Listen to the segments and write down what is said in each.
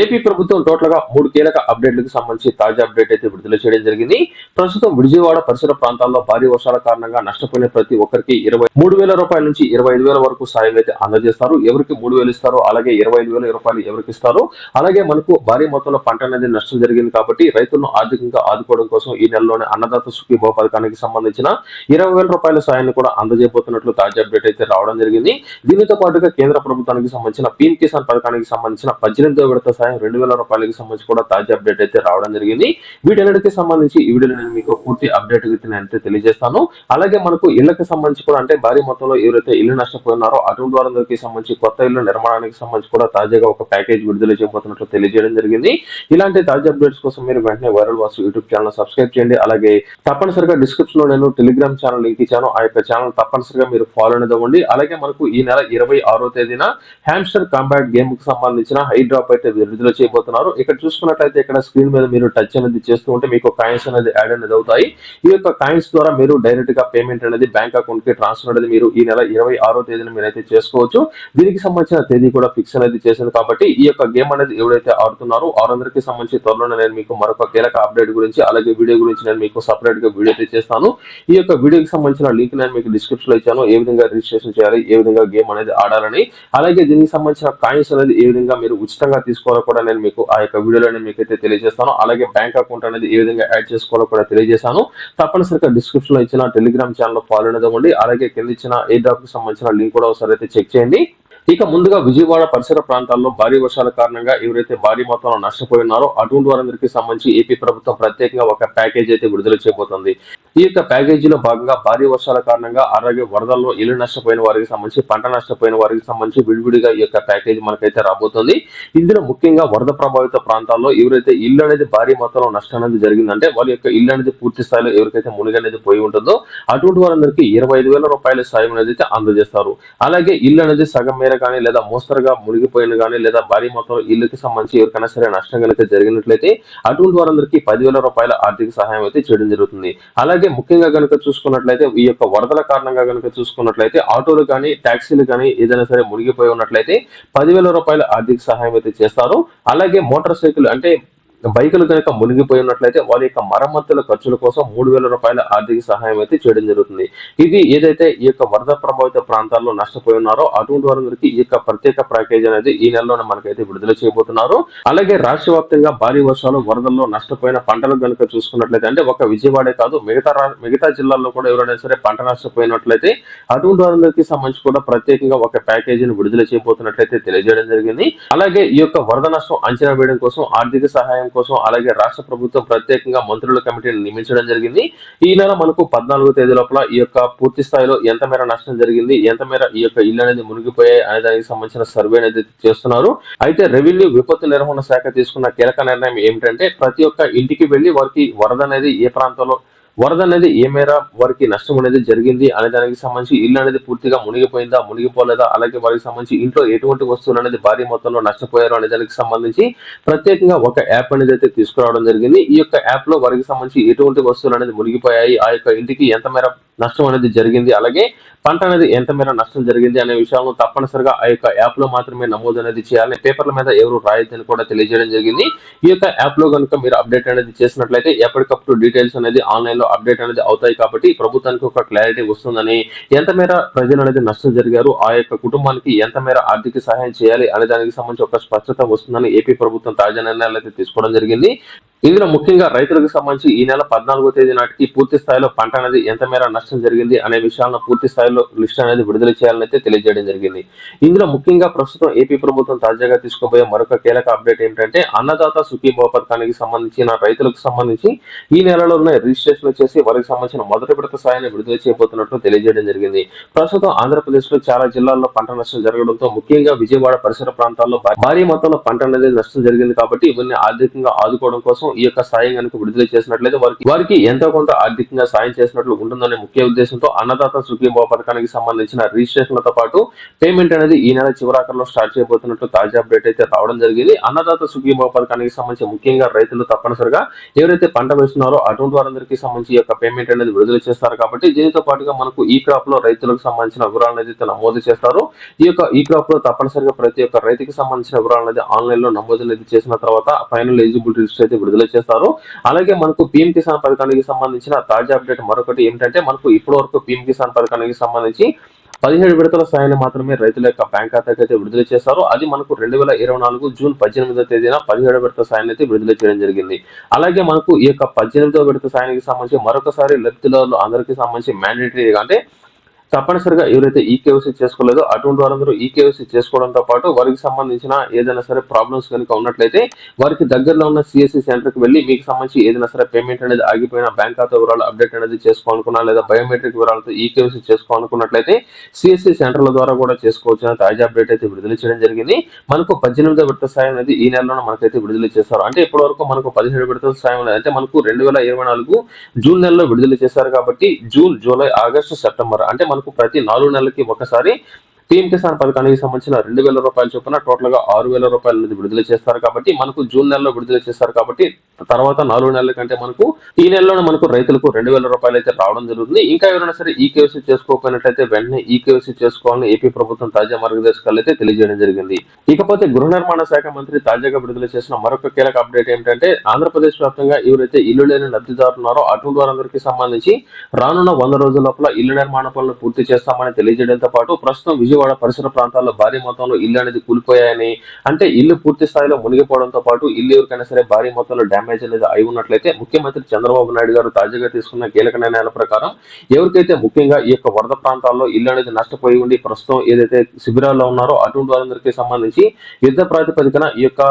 AP ప్రభుత్వం టోటల్గా మూడు కీలక అప్డేట్లకు సంబంధించి తాజా అప్డేట్ అయితే విడుదల చేయడం జరిగింది. ప్రస్తుతం విజయవాడ పరిసర ప్రాంతాల్లో భారీ వర్షాల కారణంగా నష్టపోయిన ప్రతి ఒక్కరికి ఇరవై మూడు వేల రూపాయల నుంచి ఇరవై ఐదు వేల వరకు సాయం అయితే అందజేస్తారు. ఎవరికి మూడు వేలు ఇస్తారో అలాగే ఇరవై ఐదు వేల రూపాయలు ఎవరికి ఇస్తారో అలాగే మనకు భారీ మొత్తంలో పంట అనేది నష్టం జరిగింది కాబట్టి రైతులను ఆర్థికంగా ఆదుకోవడం కోసం ఈ నెలలోనే అన్నదాత సుఖీభావ పథకానికి సంబంధించిన ఇరవై వేల రూపాయల సాయాన్ని కూడా అందజేయబోతున్నట్లు తాజా అప్డేట్ అయితే రావడం జరిగింది. దీనితో పాటుగా కేంద్ర ప్రభుత్వానికి సంబంధించిన పీఎం కిసాన్ పథకానికి సంబంధించిన పద్దెనిమిదో విడత సాయం రెండు వేల రూపాయలకి సంబంధించి కూడా తాజా అప్డేట్ అయితే రావడం జరిగింది. వీటన్నిటికి సంబంధించి ఈ వీడియోలో నేను మీకు పూర్తి అప్డేట్ అయితే నేను తెలియజేస్తాను. అలాగే మనకు ఇళ్ళకు సంబంధించి కూడా అంటే భారీ మొత్తంలో ఎవరైతే ఇల్లు నష్టపోయినారో అటువంటి వారందరికీ సంబంధించి కొత్త ఇల్లు నిర్మాణానికి సంబంధించి కూడా తాజాగా ఒక ప్యాకేజ్ విడుదల చేయబోతున్నట్లు తెలియజేయడం జరిగింది. ఇలాంటి తాజా అప్డేట్స్ కోసం మీరు వెంటనే viral Vasu YouTube channel subscribe చేయండి. అలాగే తప్పనిసరిగా డిస్క్రిప్షన్లో నేను టెలిగ్రామ్ ఛానల్ లింక్ ఇచ్చాను. ఆ యొక్క ఛానల్ తప్పనిసరిగా మీరు ఫాలో అనేది అవ్వండి. అలాగే మనకు ఈ నెల ఇరవై ఆరో తేదీన హ్యామ్స్టర్ కాంబాట్ గేమ్కు సంబంధించిన హై డ్రాప్ అయితే విధిలో చేయబోతున్నారు. ఇక్కడ చూసుకున్నట్లయితే ఇక్కడ స్క్రీన్ మీద మీరు టచ్ అనేది చేస్తూ ఉంటే మీకు కాయిన్స్ అనేది యాడ్ అనేది అవుతాయి. ఈ యొక్క కాయిన్స్ ద్వారా మీరు డైరెక్ట్గా పేమెంట్ అనేది బ్యాంక్ అకౌంట్కి ట్రాన్స్ఫర్ అనేది మీరు ఈ నెల ఇరవై ఆరో తేదీన మీరైతే చేసుకోవచ్చు. దీనికి సంబంధించిన తేదీ కూడా ఫిక్స్ అనేది చేసింది కాబట్టి ఈ యొక్క గేమ్ అనేది ఎవరైతే ఆడుతున్నారో వారందరికీ సంబంధించి త్వరలోనే నేను మీకు మరొక కీలక అప్డేట్ గురించి అలాగే వీడియో గురించి నేను మీకు సపరేట్గా వీడియో అయితే చేస్తాను. ఈ యొక్క వీడియోకి సంబంధించిన లింక్ నేను మీకు డిస్క్రిప్షన్లో ఇచ్చాను. ఏ విధంగా రిజిస్ట్రేషన్ చేయాలి ఏ విధంగా గేమ్ అనేది ఆడాలని అలాగే దీనికి సంబంధించిన కాయిన్స్ అనేది ఏ విధంగా మీరు ఉచితంగా తీసుకోవాలి కూడా నేను మీకు ఆ యొక్క వీడియోలో నేను మీకు అయితే తెలియజేస్తాను. అలాగే బ్యాంక్ అకౌంట్ అనేది ఏ విధంగా యాడ్ చేసుకోవాలో కూడా తెలియజేశాను. తప్పనిసరిగా డిస్క్రిప్షన్లో ఇచ్చిన టెలిగ్రామ్ ఛానల్ ఫాలో అనేది ఉండి అలాగే కింద ఇచ్చిన ఏ డ్రాప్కి సంబంధించిన లింక్ కూడా ఒకసారి అయితే చెక్ చేయండి. ఇక ముందుగా విజయవాడ పరిసర ప్రాంతాల్లో భారీ వర్షాల కారణంగా ఎవరైతే భారీ మొత్తంలో నష్టపోయి ఉన్నారో అటువంటి వారందరికీ సంబంధించి ఏపీ ప్రభుత్వం ప్రత్యేకంగా ఒక ప్యాకేజ్ అయితే విడుదల చేయబోతుంది. ఈ యొక్క ప్యాకేజీలో భాగంగా భారీ వర్షాల కారణంగా అలాగే వరదల్లో ఇల్లు నష్టపోయిన వారికి సంబంధించి పంట నష్టపోయిన వారికి సంబంధించి విడివిడిగా ఈ యొక్క ప్యాకేజ్ మనకైతే రాబోతుంది. ఇందులో ముఖ్యంగా వరద ప్రభావిత ప్రాంతాల్లో ఎవరైతే ఇల్లు అనేది భారీ మొత్తంలో నష్టం అనేది జరిగిందంటే వాళ్ళ యొక్క ఇల్లు అనేది పూర్తి స్థాయిలో ఎవరికైతే మునిగి అనేది పోయి ఉంటుందో అటువంటి వారందరికీ ఇరవై ఐదు వేల రూపాయల సాయం అనేది అయితే అందజేస్తారు. అలాగే ఇల్లు అనేది సగం మేర కానీ లేదా మోస్తరుగా మునిగిపోయిన కానీ లేదా భారీ మొత్తంలో ఇల్లుకి సంబంధించి ఎవరికైనా సరే నష్టం కనుక జరిగినట్లయితే అటువంటి వారందరికీ పదివేల రూపాయల ఆర్థిక సహాయం అయితే చేయడం జరుగుతుంది. అలాగే ముఖ్యంగా కనుక చూసుకున్నట్లయితే ఈ యొక్క వరదల కారణంగా కనుక చూసుకున్నట్లయితే ఆటోలు కానీ ట్యాక్సీలు కానీ ఏదైనా సరే మునిగిపోయి ఉన్నట్లయితే పదివేల రూపాయల ఆర్థిక సహాయం అయితే చేస్తారు. అలాగే మోటార్ సైకిల్ అంటే బైకులు కనుక మునిగిపోయి ఉన్నట్లయితే వారి యొక్క మరమ్మతుల ఖర్చుల కోసం మూడు వేల రూపాయల ఆర్థిక సహాయం అయితే చేయడం జరుగుతుంది. ఇది ఏదైతే ఈ యొక్క వరద ప్రభావిత ప్రాంతాల్లో నష్టపోయి ఉన్నారో అటువంటి వారందరికీ ఈ యొక్క ప్రత్యేక ప్యాకేజ్ అనేది ఈ నెలలోనే మనకైతే విడుదల చేయబోతున్నారు. అలాగే రాష్ట్ర వ్యాప్తంగా భారీ వర్షాలు వరదల్లో నష్టపోయిన పంటలు కనుక చూసుకున్నట్లయితే అంటే ఒక విజయవాడే కాదు మిగతా రా- మిగతా జిల్లాల్లో కూడా ఎవరైనా సరే పంట నష్టపోయినట్లయితే అటువంటి వారందరికీ సంబంధించి కూడా ప్రత్యేకంగా ఒక ప్యాకేజీని విడుదల చేయబోతున్నట్లయితే తెలియజేయడం జరిగింది. అలాగే ఈ యొక్క వరద నష్టం అంచనా వేయడం కోసం ఆర్థిక సహాయం కోసం అలాగే రాష్ట్ర ప్రభుత్వం ప్రత్యేకంగా మంత్రుల కమిటీని నియమించడం జరిగింది. ఈ నెల మనకు పద్నాలుగో తేదీ లోపల ఈ యొక్క పూర్తి స్థాయిలో ఎంత మేర నష్టం జరిగింది ఎంత మేర ఈ యొక్క ఇల్లు అనేది మునిగిపోయాయి అనే దానికి సంబంధించిన సర్వే అనేది చేస్తున్నారు. అయితే రెవెన్యూ విపత్తు నిర్వహణ శాఖ తీసుకున్న కీలక నిర్ణయం ఏమిటంటే ప్రతి ఒక్క ఇంటికి వెళ్ళి వారికి వరద అనేది ఏ ప్రాంతంలో వరద అనేది ఏ మేర వారికి నష్టం అనేది జరిగింది అనే దానికి సంబంధించి ఇల్లు అనేది పూర్తిగా మునిగిపోయిందా మునిగిపోలేదా అలాగే వారికి సంబంధించి ఇంట్లో ఎటువంటి వస్తువులు అనేది భారీ మొత్తంలో నష్టపోయారు అనే దానికి సంబంధించి ప్రత్యేకంగా ఒక యాప్ అనేది అయితే తీసుకురావడం జరిగింది. ఈ యొక్క యాప్లో వారికి సంబంధించి ఎటువంటి వస్తువులు అనేది మునిగిపోయాయి ఆ యొక్క ఇంటికి ఎంత మేర నష్టం అనేది జరిగింది అలాగే పంట అనేది ఎంత మేర నష్టం జరిగింది అనే విషయాలను తప్పనిసరిగా ఆ యొక్క యాప్లో మాత్రమే నమోదు అనేది చేయాలి పేపర్ల మీద ఎవరు రాయొద్దని కూడా తెలియజేయడం జరిగింది. ఈ యొక్క యాప్లో కనుక మీరు అప్డేట్ అనేది చేసినట్లయితే ఎప్పటికప్పుడు డీటెయిల్స్ అనేది ఆన్లైన్లో అప్డేట్ అనేది అవుతాయి కాబట్టి ప్రభుత్వానికి ఒక క్లారిటీ వస్తుందని ఎంత మేర ప్రజలు అనేది నష్టం జరిగారు ఆ యొక్క కుటుంబానికి ఎంత మేర ఆర్థిక సహాయం చేయాలి అనే దానికి సంబంధించి ఒక స్పష్టత వస్తుందని ఏపీ ప్రభుత్వం తాజా నిర్ణయాలు అయితే తీసుకోవడం జరిగింది. ఇందులో ముఖ్యంగా రైతులకు సంబంధించి ఈ నెల పద్నాలుగో తేదీ నాటికి పూర్తి స్థాయిలో పంట అనేది ఎంత మేర నష్టం జరిగింది అనే విషయాలను పూర్తి స్థాయిలో లిస్ట్ అనేది విడుదల చేయాలని అయితే తెలియజేయడం జరిగింది. ఇందులో ముఖ్యంగా ప్రస్తుతం ఏపీ ప్రభుత్వం తాజాగా తీసుకోబోయే మరొక కీలక అప్డేట్ ఏంటంటే అన్నదాత సుఖీభవ పథకానికి సంబంధించిన రైతులకు సంబంధించి ఈ నెలలోనే రిజిస్ట్రేషన్ చేసి వారికి సంబంధించిన మొదటి విడత సాయాన్ని విడుదల చేయబోతున్నట్లు తెలియజేయడం జరిగింది. ప్రస్తుతం ఆంధ్రప్రదేశ్లో చాలా జిల్లాల్లో పంట నష్టం జరగడంతో ముఖ్యంగా విజయవాడ పరిసర ప్రాంతాల్లో భారీ మొత్తంలో పంట అనేది నష్టం జరిగింది కాబట్టి ఇవన్నీ ఆర్థికంగా ఆదుకోవడం కోసం ఈ యొక్క సాయం కనుక విడుదల చేసినట్లయితే వారికి వారికి ఎంతో కొంత ఆర్థికంగా సాయం చేసినట్లు ఉంటుందనే ముఖ్య ఉద్దేశంతో అన్నదాత సుఖీభావ పథకానికి సంబంధించిన రిజిస్ట్రేషన్లతో పాటు పేమెంట్ అనేది ఈ నెల చివరాకర్లో స్టార్ట్ చేయబోతున్నట్లు తాజా అప్డేట్ అయితే రావడం జరిగింది. అన్నదాత సుఖీభావ పథకానికి సంబంధించి ముఖ్యంగా రైతులు తప్పనిసరిగా ఎవరైతే పంట వేస్తున్నారో అటువంటి వారందరికీ సంబంధించి ఈ యొక్క పేమెంట్ అనేది విడుదల చేస్తారు కాబట్టి దీనితో పాటుగా మనకు ఈ క్రాప్లో రైతులకు సంబంధించిన వివరాలను అయితే నమోదు చేస్తారు. ఈ యొక్క ఈ క్రాప్లో తప్పనిసరిగా ప్రతి ఒక్క రైతుకి సంబంధించిన వివరాలను అనేది ఆన్లైన్లో నమోదు అనేది చేసిన తర్వాత ఫైనల్ ఎలిజిబిలిటీ లిస్ట్ అయితే విడుదల విడుదల చేస్తారు. అలాగే మనకు పిఎం కిసాన్ పథకానికి సంబంధించిన తాజా అప్డేట్ మరొకటి ఏమిటంటే మనకు ఇప్పటి వరకు పిఎం కిసాన్ పథకానికి సంబంధించి పదిహేడు విడతల స్థాయిని మాత్రమే రైతుల యొక్క బ్యాంక్ ఖాతాకి అయితే విడుదల చేశారు. అది మనకు రెండు వేల ఇరవై నాలుగు జూన్ పద్దెనిమిదో తేదీన పదిహేడు విడత స్థాయిని అయితే విడుదల చేయడం జరిగింది. అలాగే మనకు ఈ యొక్క పద్దెనిమిదో విడత సాయానికి సంబంధించి మరొకసారి లబ్ధిదారులు అందరికీ సంబంధించి మ్యాండేటరీగా అంటే తప్పనిసరిగా ఎవరైతే ఈ కేవైసీ చేసుకోలేదో అటువంటి వారందరూ ఈ కేవైసీ చేసుకోవడంతో పాటు వారికి సంబంధించిన ఏదైనా సరే ప్రాబ్లమ్స్ కనుక ఉన్నట్లయితే వారికి దగ్గరలో ఉన్న సిఎస్సి సెంటర్కి వెళ్ళి మీకు సంబంధించి ఏదైనా సరే పేమెంట్ అనేది ఆగిపోయిన బ్యాంక్ ఖాతా వివరాలు అప్డేట్ అనేది చేసుకోవాలనుకున్నా లేదా బయోమెట్రిక్ వివరాలతో ఈ కేవైసీ చేసుకోవాలనుకున్నట్లయితే సిఎస్సి సెంటర్ల ద్వారా కూడా చేసుకోవచ్చు అని తాజా అప్డేట్ అయితే విడుదల చేయడం జరిగింది. మనకు పద్దెనిమిదో విడత సాయం అనేది ఈ నెలలోనే మనకైతే విడుదల చేస్తారు అంటే ఇప్పటి వరకు మనకు పదిహేడు విడతల సాయం అనేది అంటే మనకు రెండు వేల ఇరవై నాలుగు జూన్ నెలలో విడుదల చేశారు కాబట్టి జూన్ జూలై ఆగస్టు సెప్టెంబర్ అంటే మనకు ప్రతి నాలుగు నెలలకి ఒకసారి పీఎం కిసాన్ పథకానికి సంబంధించిన రెండు వేల రూపాయల చొప్పున టోటల్గా ఆరు వేల రూపాయలు అనేది విడుదల చేస్తారు కాబట్టి మనకు జూన్ నెలలో విడుదల చేస్తారు కాబట్టి తర్వాత నాలుగు నెలల కంటే మనకు ఈ నెలలోనే మనకు రైతులకు రెండు వేల రూపాయలు అయితే రావడం జరుగుతుంది. ఇంకా ఎవరైనా సరే ఈ కేవైసీ చేసుకోకపోయినట్లయితే వెంటనే ఈ కేవైసీ చేసుకోవాలని ఏపీ ప్రభుత్వం తాజా మార్గదర్శకాలు అయితే తెలియజేయడం జరిగింది. ఇకపోతే గృహ నిర్మాణ శాఖ మంత్రి తాజాగా విడుదల చేసిన మరొక కీలక అప్డేట్ ఏంటంటే ఆంధ్రప్రదేశ్ వ్యాప్తంగా ఎవరైతే ఇల్లు లేని లబ్ధిదారులు ఉన్నారో అటువంటి వారందరికీ సంబంధించి రానున్న వంద రోజుల లోపల ఇల్లు నిర్మాణ పనులు పూర్తి చేస్తామని తెలియజేయడంతో పాటు ప్రస్తుతం విజయవాడ పరిసర ప్రాంతాల్లో భారీ మొత్తంలో ఇల్లు అనేది కూలిపోయాయని అంటే ఇల్లు పూర్తి స్థాయిలో మునిగిపోవడంతో పాటు ఇల్లు ఎవరికైనా సరే భారీ మొత్తంలో డ్యామేజ్ అనేది అయి ఉన్నట్లయితే ముఖ్యమంత్రి చంద్రబాబు నాయుడు గారు తాజాగా తీసుకున్న కీలక నిర్ణయాల ప్రకారం ఎవరికైతే ముఖ్యంగా ఈ యొక్క వరద ప్రాంతాల్లో ఇల్లు అనేది నష్టపోయి ఉండి ప్రస్తుతం ఏదైతే శిబిరాల్లో ఉన్నారో అటువంటి వారందరికీ సంబంధించి యుద్ధ ప్రాతిపదికన ఈ యొక్క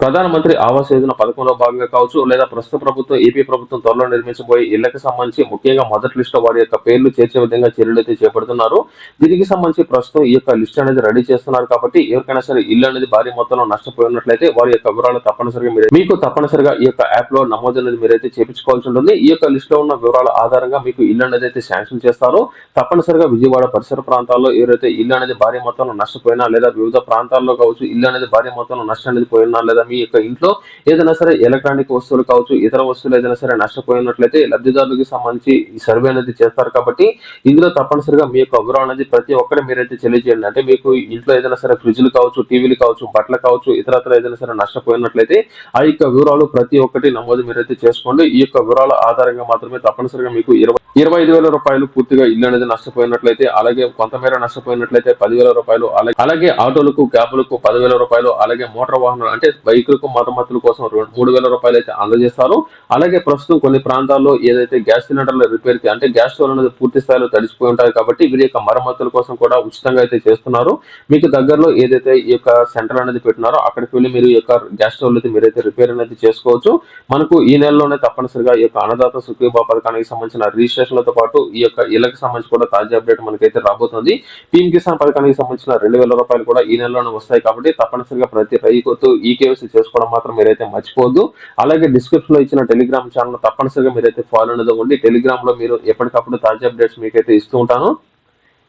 ప్రధానమంత్రి ఆవాస్ యోజన పథకంలో భాగంగా కావచ్చు లేదా ప్రస్తుత ప్రభుత్వం ఏపీ ప్రభుత్వం త్వరలో నిర్మించబోయే ఇళ్ళకు సంబంధించి ముఖ్యంగా మొదటి లిస్ట్ వారి యొక్క పేర్లు చేర్చే విధంగా చర్యలు అయితే చేపడుతున్నారు. దీనికి సంబంధించి ప్రస్తుతం ఈ యొక్క లిస్ట్ అనేది రెడీ చేస్తున్నారు కాబట్టి ఎవరికైనా సరే ఇల్లు అనేది భారీ మొత్తంలో నష్టపోయినట్లయితే వారి యొక్క వివరాలు తప్పనిసరిగా మీరు మీకు తప్పనిసరిగా ఈ యొక్క యాప్లో నమోదు అనేది మీరైతే చేపించుకోవాల్సి ఉంటుంది. ఈ యొక్క లిస్ట్లో ఉన్న వివరాల ఆధారంగా మీకు ఇల్లు అనేది అయితే శాంక్షన్ చేస్తారో. తప్పనిసరిగా విజయవాడ పరిసర ప్రాంతాల్లో ఎవరైతే ఇల్లు అనేది భారీ మొత్తంలో నష్టపోయినా లేదా వివిధ ప్రాంతాల్లో కావచ్చు ఇల్లు అనేది భారీ మొత్తంలో నష్టం అనేది పోయినా లేదా మీ యొక్క ఇంట్లో ఏదైనా సరే ఎలక్ట్రానిక్ వస్తువులు కావచ్చు ఇతర వస్తువులు ఏదైనా సరే నష్టపోయినట్లయితే లబ్ధిదారులకు సంబంధించి ఈ సర్వే అనేది చేస్తారు కాబట్టి ఇందులో తప్పనిసరిగా మీ యొక్క వివరాలు అనేది ప్రతి ఒక్కటి మీరైతే తెలియజేయండి. అంటే మీకు ఇంట్లో ఏదైనా సరే ఫ్రిడ్జ్లు కావచ్చు టీవీలు కావచ్చు బట్టలు కావచ్చు ఇతరత్ర ఏదైనా సరే నష్టపోయినట్లయితే ఆ యొక్క వివరాలు ప్రతి ఒక్కటి నమోదు మీరైతే చేసుకోండి. ఈ యొక్క వివరాల ఆధారంగా మాత్రమే తప్పనిసరిగా మీకు ఇరవై ఇరవై ఐదు వేల రూపాయలు పూర్తిగా ఇల్లు అనేది నష్టపోయినట్లయితే అలాగే కొంతమేర నష్టపోయినట్లయితే పదివేల రూపాయలు అలాగే అలాగే ఆటోలకు క్యాబ్లకు పదివేల రూపాయలు అలాగే మోటార్ వాహనాలు అంటే రైతులకు మరమ్మతుల కోసం రెండు- మూడు వేల రూపాయలు అయితే అందజేస్తారు. అలాగే ప్రస్తుతం కొన్ని ప్రాంతాల్లో ఏదైతే గ్యాస్ సిలిండర్ల రిపేర్కి అంటే గ్యాస్ స్టవ్ అనేది పూర్తి స్థాయిలో తడిసిపోయి ఉంటాయి కాబట్టి వీరి యొక్క మరమ్మతుల కోసం కూడా ఉచితంగా అయితే చేస్తున్నారు. మీకు దగ్గరలో ఏదైతే ఈ యొక్క సెంటర్ అనేది పెట్టినారో అక్కడికి వెళ్ళి మీరు ఈ యొక్క గ్యాస్ స్టోర్ అయితే మీరైతే రిపేర్ అనేది చేసుకోవచ్చు. మనకు ఈ నెలలోనే తప్పనిసరిగా ఈ యొక్క అన్నదాత సుఖీభా పథకానికి సంబంధించిన రిజిస్ట్రేషన్లతో పాటు ఈ యొక్క ఇళ్ళకు సంబంధించి కూడా తాజా అప్డేట్ మనకైతే రాబోతుంది. పీఎం కిసాన్ పథకానికి సంబంధించిన రెండు వేల రూపాయలు కూడా ఈ నెలలోనే వస్తాయి కాబట్టి తప్పనిసరిగా ప్రతి రైతు ఈ కేవైసీ చేసుకోవడం మాత్రం మీరైతే మర్చిపోవద్దు. అలాగే డిస్క్రిప్షన్లో ఇచ్చిన టెలిగ్రామ్ ఛానల్ తప్పనిసరిగా మీరైతే ఫాలో అనేది ఉండి టెలిగ్రామ్లో మీరు ఎప్పటికప్పుడు తాజా అప్డేట్స్ మీకైతే ఇస్తూ ఉంటాను.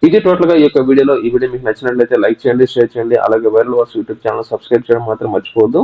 ఇది టోటల్గా ఈ యొక్క వీడియోలో ఈ వీడియో మీకు నచ్చినట్లయితే లైక్ చేయండి షేర్ చేయండి అలాగే viral Vas YouTube channel subscribe చేయడం మాత్రం మర్చిపోవద్దు.